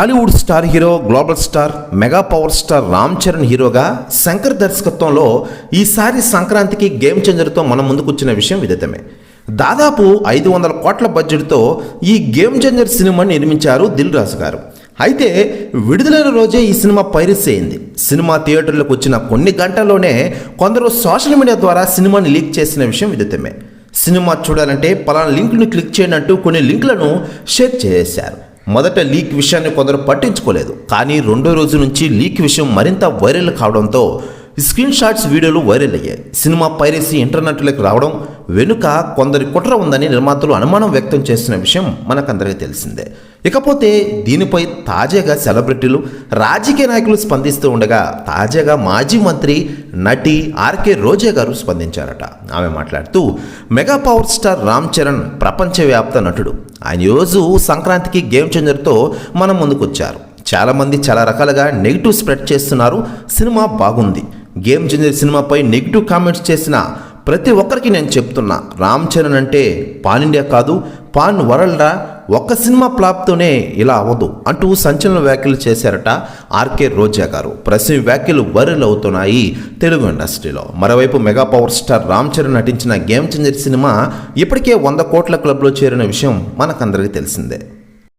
Tollywood star hero global star mega power star Ram Charan హీరోగా శంకర్ దర్శకత్వంలో ఈసారి సంక్రాంతికి గేమ్ చేంజర్తో మన ముందుకొచ్చిన విషయం విదితమే దాదాపు ఐదు వందల కోట్ల బడ్జెట్తో ఈ గేమ్ చేంజర్ సినిమాని నిర్మించారు దిల్ రాజు గారు. అయితే విడుదలైన రోజే ఈ సినిమా పైరస్ అయింది. సినిమా థియేటర్లకు వచ్చిన కొన్ని గంటల్లోనే కొందరు సోషల్ మీడియా ద్వారా సినిమాని లీక్ చేసిన విషయం విదితమే సినిమా చూడాలంటే పలానా లింక్ను క్లిక్ చేయనట్టు కొన్ని లింక్లను షేర్ చేశారు. మొదట లీక్ విషయాన్ని కొందరు పట్టించుకోలేదు. కానీ రెండో రోజు నుంచి లీక్ విషయం మరింత వైరల్ కావడంతో స్క్రీన్ షాట్స్ వీడియోలు వైరల్ అయ్యాయి. సినిమా పైరసీ ఇంటర్నెట్లోకి రావడం వెనుక కొందరి కుట్ర ఉందని నిర్మాతలు అనుమానం వ్యక్తం చేస్తున్న విషయం మనకందరికీ తెలిసిందే. ఇకపోతే దీనిపై తాజాగా సెలబ్రిటీలు రాజకీయ నాయకులు స్పందిస్తూ ఉండగా తాజాగా మాజీ మంత్రి నటి ఆర్కే రోజా గారు స్పందించారట. ఆమె మాట్లాడుతూ mega power star Ram Charan ప్రపంచవ్యాప్త నటుడు. ఆయన రోజు సంక్రాంతికి గేమ్ చేంజర్తో మనం ముందుకొచ్చారు. చాలామంది చాలా రకాలుగా నెగిటివ్ స్ప్రెడ్ చేస్తున్నారు. సినిమా బాగుంది. గేమ్ చేంజర్ సినిమాపై నెగిటివ్ కామెంట్స్ చేసిన ప్రతి ఒక్కరికి నేను చెప్తున్నా రామ్ చరణ్ అంటే పాన్ ఇండియా కాదు పాన్ వరల్డ్ రా ఒక్క సినిమా ప్లాప్తోనే ఇలా అవ్వదు అంటూ సంచలన వ్యాఖ్యలు చేశారట ఆర్కే రోజా గారు. ప్రస్తుతం వ్యాఖ్యలు వైరల్ అవుతున్నాయి తెలుగు ఇండస్ట్రీలో. మరోవైపు mega power star Ram Charan నటించిన గేమ్ చేంజర్ సినిమా ఇప్పటికే వంద కోట్ల క్లబ్లో చేరిన విషయం మనకందరికీ తెలిసిందే.